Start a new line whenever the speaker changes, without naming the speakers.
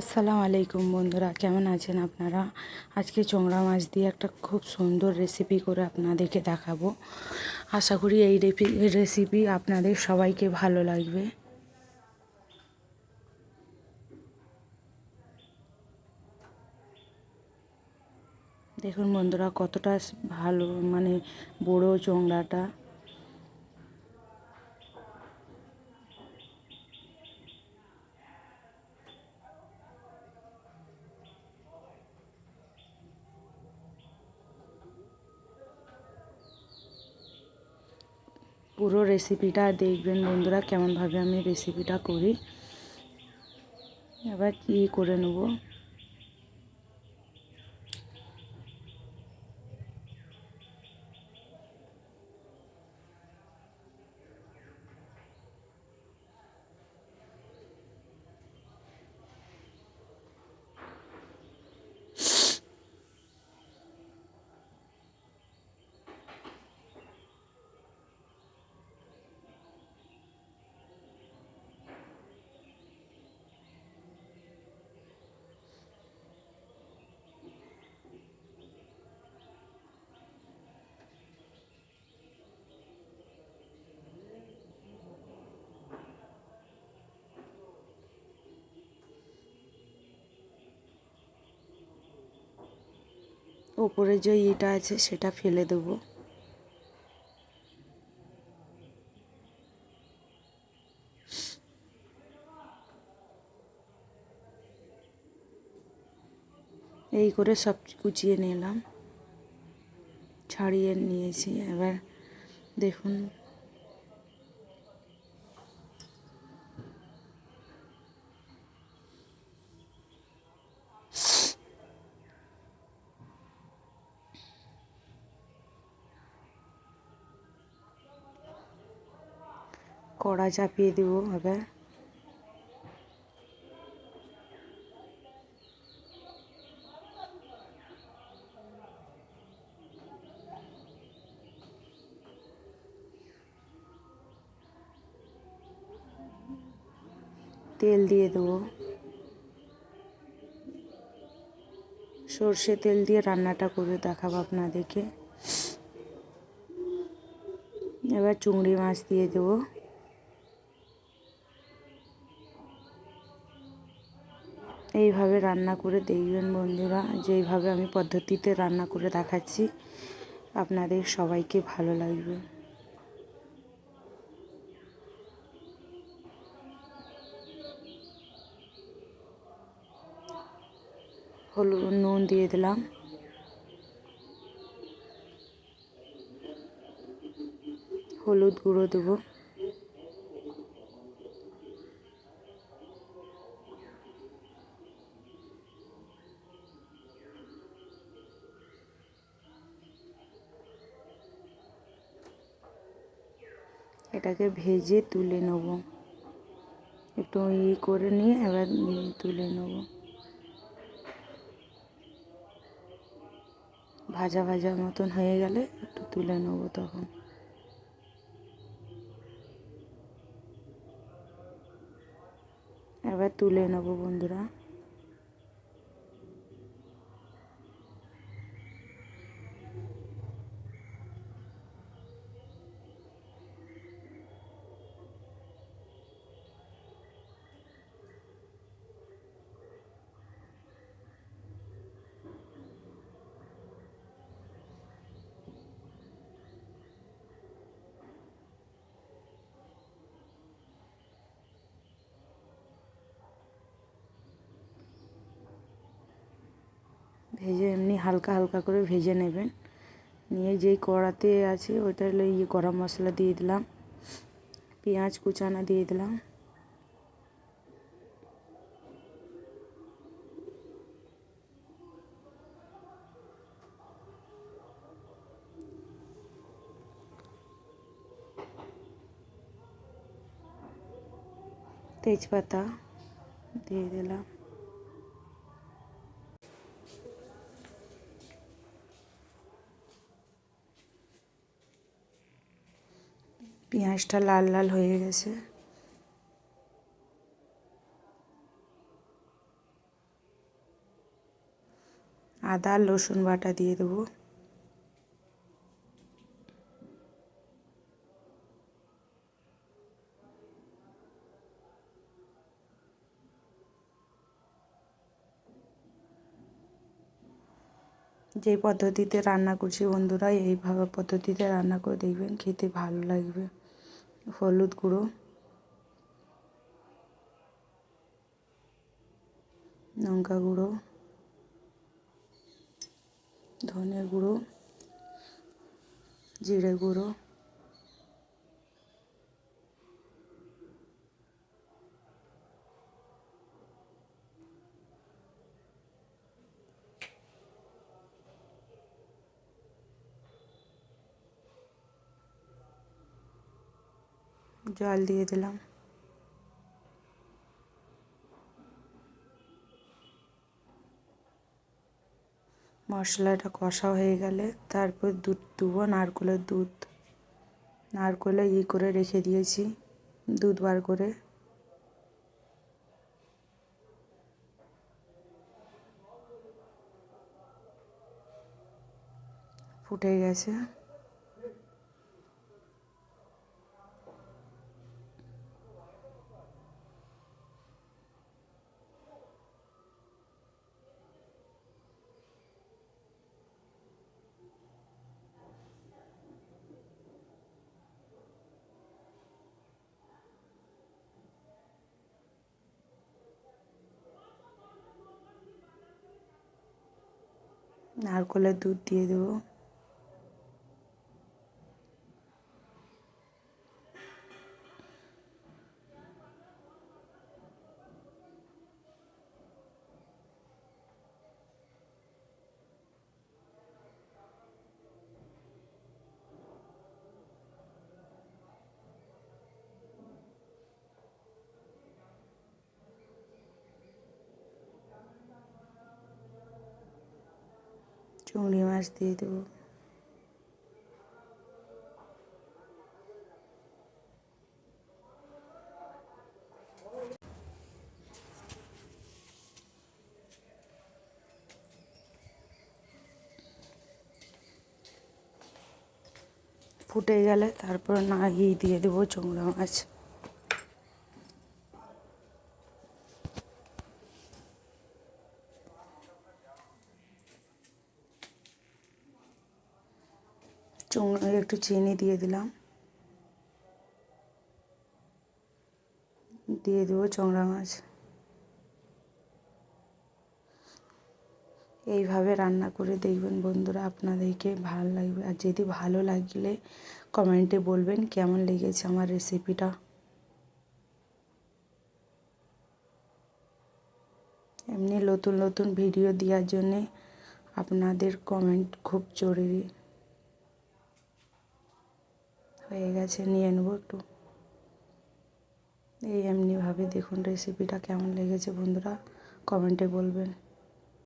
আসসালামু আলাইকুম বন্ধুরা, কেমন আছেন আপনারা? আজকে চোংরা মাছ দিয়ে একটা খুব সুন্দর রেসিপি করে আপনাদেরকে দেখাবো। আশা করি এই রেসিপি আপনাদের সবাইকে ভালো লাগবে। দেখুন বন্ধুরা, কতটা ভালো মানে বড়ো চোংড়াটা। পুরো রেসিপিটা দেখবেন বন্ধুরা কেমনভাবে আমি রেসিপিটা করি। এবার কী করে নেব? ওপরে যে ইটা আছে সেটা ফেলে দেবো। এই করে সব কুচিয়ে নিলাম। ছাড়িয়ে নিয়েছি। এবার দেখুন কড়া চাপিয়ে দেবো এবার তেল দিয়ে দেবো। সর্ষে তেল দিয়ে রান্নাটা করে দেখাবো আপনাদেরকে। এবার চুংড়ি মাছ দিয়ে দেবো। এইভাবে রান্না করে দেখবেন বন্ধুরা, যেইভাবে আমি পদ্ধতিতে রান্না করে দেখাচ্ছি, আপনাদের সবাইকে ভালো লাগবে। হলুদ নুন দিয়ে দিলাম। হলুদ গুঁড়ো দেবো। এটাকে ভেজে তুলে নেব। একটু ই করে নিয়ে এবার তুলে নেব। ভাজা ভাজা মতন হয়ে গেলে একটু তুলে নেব তখন। এবার তুলে নেব বন্ধুরা। ভেজে এমনি হালকা হালকা করে ভেজে নেবেন। নিয়ে যেই কড়াতে আছে ওইটা হলো ইয়ে গরম মশলা দিয়ে দিলাম, পেঁয়াজ কুচানা দিয়ে দিলাম। তেজপাতা দিয়ে দিলাম। পেঁয়াজটা লাল লাল হয়ে গেছে। আদা, রসুন বাটা দিয়ে দেবো। যেই পদ্ধতিতে রান্না করছি বন্ধুরা, এইভাবে পদ্ধতিতে রান্না করে দেখবেন, খেতে ভালো লাগবে। হলুদ গুঁড়ো। লঙ্কা গুঁড়ো। ধনে গুঁড়ো। জিরে গুঁড়ো। জল দিয়ে দিলাম। মশলাটা কষা হয়ে গেলে তারপর দুধ দেবো নারকোলের দুধ। নারকোলে ই করে রেখে দিয়েছি, দুধ বার করে। ফুটে গেছে। নারকোলের দুধ দিয়ে দেবো। চিংড়ি মাছ দিয়ে দেবো। ফুটে গেলে তারপর না ঘি দিয়ে দেবো চোংড়া মাছ। চুংড়ি একটু চিনি দিয়ে দিলাম। দিয়ে দেবো চংড়া মাছ। এইভাবে রান্না করে দেখবেন বন্ধুরা আপনাদেরকে ভালো লাগবে। আর যদি ভালো লাগলে কমেন্টে বলবেন কেমন লেগেছে আমার রেসিপিটা। এমনি নতুন নতুন ভিডিও দেওয়ার জন্যে আপনাদের কমেন্ট খুব জরুরি। হয়ে গেছে নিয়ে নেব একটু। এই এমনিভাবে দেখুন রেসিপিটা কেমন লেগেছে বন্ধুরা কমেন্টে বলবেন।